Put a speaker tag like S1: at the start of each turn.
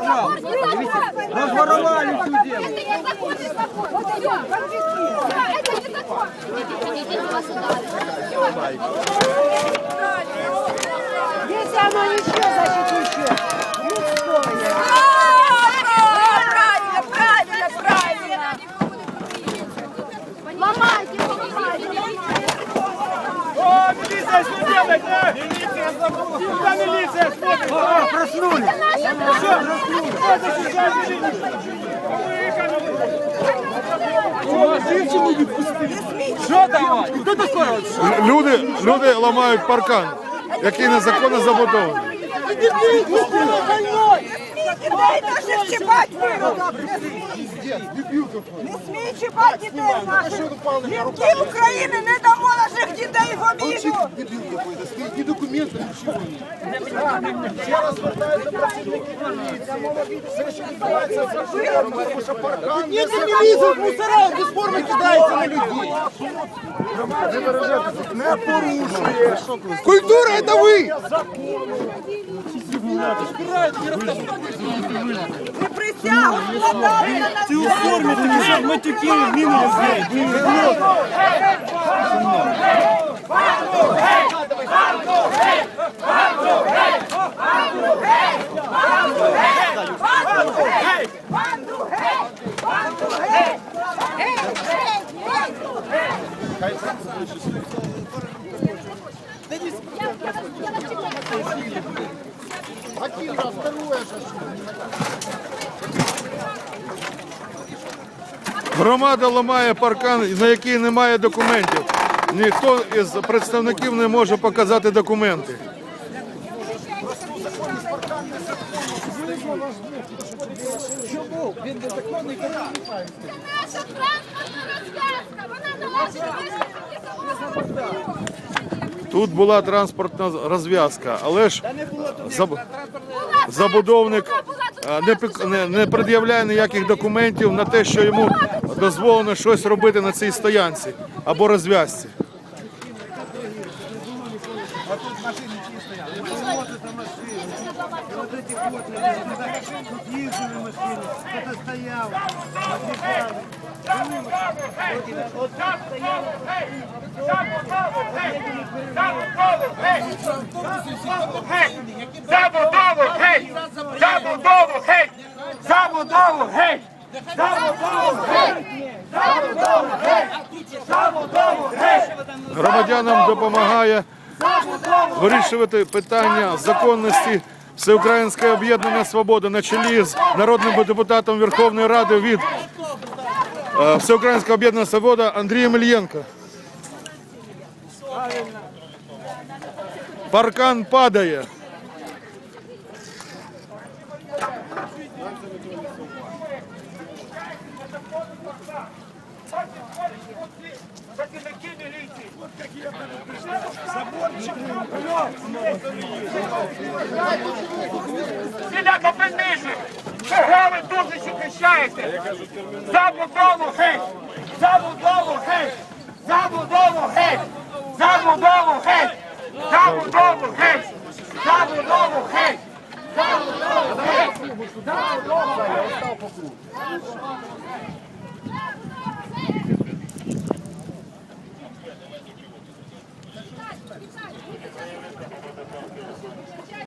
S1: справа. Разворовали всю землю.
S2: Это незаконный закон. Вот ее. Это незаконно.
S3: Если оно не
S4: милиция, что делать, а? Милиция забыла. Куда сейчас
S1: Что давай? Кто такой?
S5: Люди, люди ламають паркан, який незаконно забудований.
S3: Дітей наших виродок! Не смій чіпати дітей наших! Жінки України не дамо
S6: Молчит дебил какой-то, стоит ни документов, ничего нет. Все развертаются противники полиции. Все еще называется офицером, потому
S4: что мусора, бесспорно кидается на людей.
S6: Не порушує.
S4: Культура это ви!
S3: Ви присягу складали на. Ти
S4: у формі, ти пішов матюків, міни.
S6: Один раз, второе.
S5: Громада ламає паркан, на який немає документів. Ніхто із представників не може показати документи.
S2: Наша транспортна розв'язка.
S5: Тут була транспортна розв'язка, але ж заб- забудовник е, не, не, пред'являє ніяких документів на те, що йому дозволено щось робити на цій стоянці або розв'язці.
S4: Забудову геть! Забудову геть! Забудову геть! Забудову геть! Забудову геть! Забудову геть!
S5: Громадянам допомагає вирішувати питання законності Всеукраїнське об'єднання Свобода на чолі з народним депутатом Верховної Ради від Э, Всеукраинского бедного свобода Андрій Мельєнко. Паркан
S4: падая. Сидять, а Чого ви дуже захищаєте? Забудову геть! Забудову геть! Забудову геть! Забудову геть! Забудову геть! Забудову геть! Забудову геть! Забудову геть!